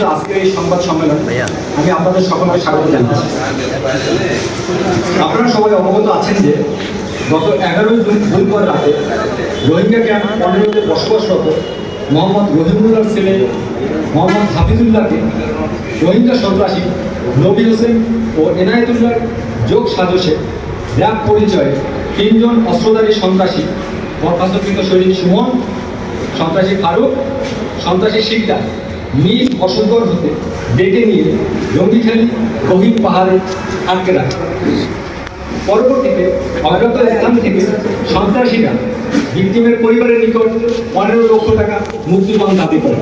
আয়োজিত আজকের এই সংবাদ সম্মেলন আমি আপনাদের সকলকে স্বাগত জানাচ্ছি। আপনারা সবাই অবগত আছেন যে গত এগারোই জুন বুধবার রাতে রোহিঙ্গা ক্যাম্প পনেরোতে বসবাসরত মোহাম্মদ রহিমুল্লাহর ছেলে মোহাম্মদ হাফিজুল্লাহকে রোহিঙ্গা সন্ত্রাসী নবী হোসেন ও এনায়েতুল্লাহর যোগ সাজসে র্যাব পরিচয়ে তিনজন অস্ত্রধারী সন্ত্রাসী বরখাস্তকৃত সৈনিক সুমন সন্ত্রাসী ফারুক সন্ত্রাসী শিকদার নিজ অসুন্দর হতে ডেকে নিয়ে জঙ্গিখালি গহীন পাহাড়ে আটকে রাখে। পরবর্তীতে অজ্ঞাত স্থান থেকে সন্ত্রাসীরা ভিক্টিমের পরিবারের নিকট পনেরো লক্ষ টাকা মুক্তিপণ দাবি করে।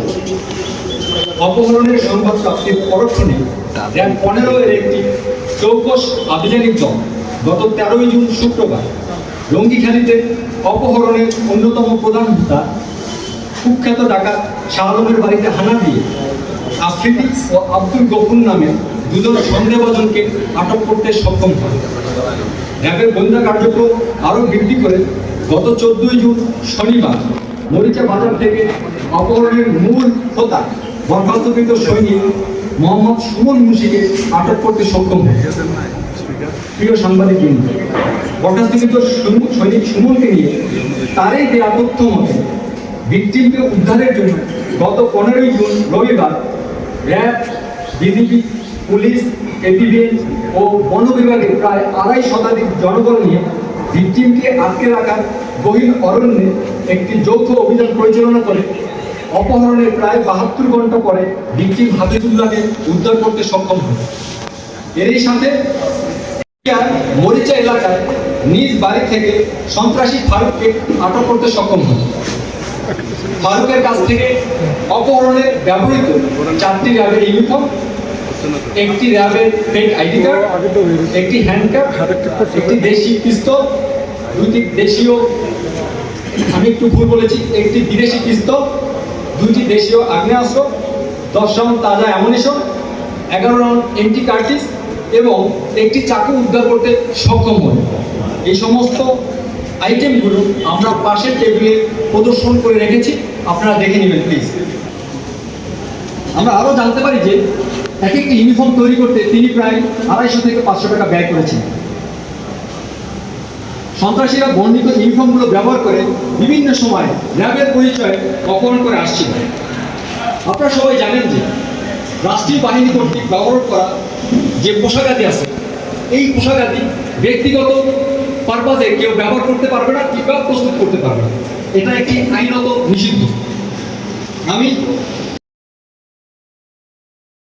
অপহরণের সংবাদ প্রাপ্তির পরক্ষণে র্যাব পনেরো এর একটি চৌকস আভিযানিক দল গত তেরোই জুন শুক্রবার রঙ্গিখালিতে অপহরণের অন্যতম প্রধান হোতা কুখ্যাত ডাকাত শাহ বাড়িতে হানা দিয়ে আফ্রিদি ও আব্দুল গফুর নামে দুজন সন্দেহভাজনকে আটক করতে সক্ষম হয়। র্যাবের গোয়েন্দা কার্যক্রম আরও বৃদ্ধি করে। গত চোদ্দই জুন শনিবার মরিচা বাজার থেকে অপহরণের মূল হোতা বরখাস্তকৃত সৈনিক মোহাম্মদ সুমন মুশিকে আটক করতে সক্ষম হয়। প্রিয় সাংবাদিক বরখাস্তকৃত সৈনিক- সুমনকে নিয়ে তারই দেওয়া তথ্য মতে ভিকটিমকে উদ্ধারের জন্য গত পনেরোই জুন রবিবার র্যাব বিজিবি পুলিশ, এপিবিএন ও বন বিভাগের প্রায় আড়াই শতাধিক জনবল নিয়ে ভিকটিমকে আটকে রাখার গহীন অরণ্যে একটি যৌথ অভিযান পরিচালনা করে। অপহরণের প্রায় বাহাত্তর ঘণ্টা পরে ভিকটিম হাফিজুল্লাহকে উদ্ধার করতে সক্ষম হয় এরই সাথে মরিচা এলাকায় নিজ বাড়ি থেকে সন্ত্রাসী ফারুককে আটক করতে সক্ষম হয় ফারুকের কাছ থেকে অপহরণের ব্যবহৃত চারটি র্যাবের ইউনিফর্ম, একটি র্যাবের ফেক আইডি কার্ড একটি হ্যান্ডকাপ একটি দেশি পিস্তল, দুইটি দেশীয়, আমি একটু ভুল বলেছি, একটি বিদেশি পিস্তল, দুইটি দেশীয় আগ্নেয়াস্ত্র, দশ রাউন্ড তাজা অ্যামুনিশন এগারো রাউন্ড এন্টি কার্টিস এবং একটি চাকু উদ্ধার করতে সক্ষম হয় এই সমস্ত আইটেমগুলো আমরা পাশের টেবিলে প্রদর্শন করে রেখেছি। আপনারা দেখে নেবেন প্লিজ আমরা আরও জানতে পারি যে এক একটি ইউনিফর্ম তৈরি করতে তিনি প্রায় আড়াইশো থেকে পাঁচশো টাকা ব্যয় করেছেন। সন্ত্রাসীরা বর্ণিত ইউনিফর্মগুলো ব্যবহার করে বিভিন্ন সময় র্যাবের পরিচয় অপহরণ করে আসছিল। আপনারা সবাই জানেন যে রাষ্ট্রীয় বাহিনী কর্তৃক ব্যবহার করা যে পোশাকাদি আছে, এই পোশাকাদি ব্যক্তিগত পারপাজে কেউ ব্যবহার করতে পারবে না, কিংবা প্রস্তুত করতে পারবে না। এটা একটি আইনত নিষিদ্ধ। আমি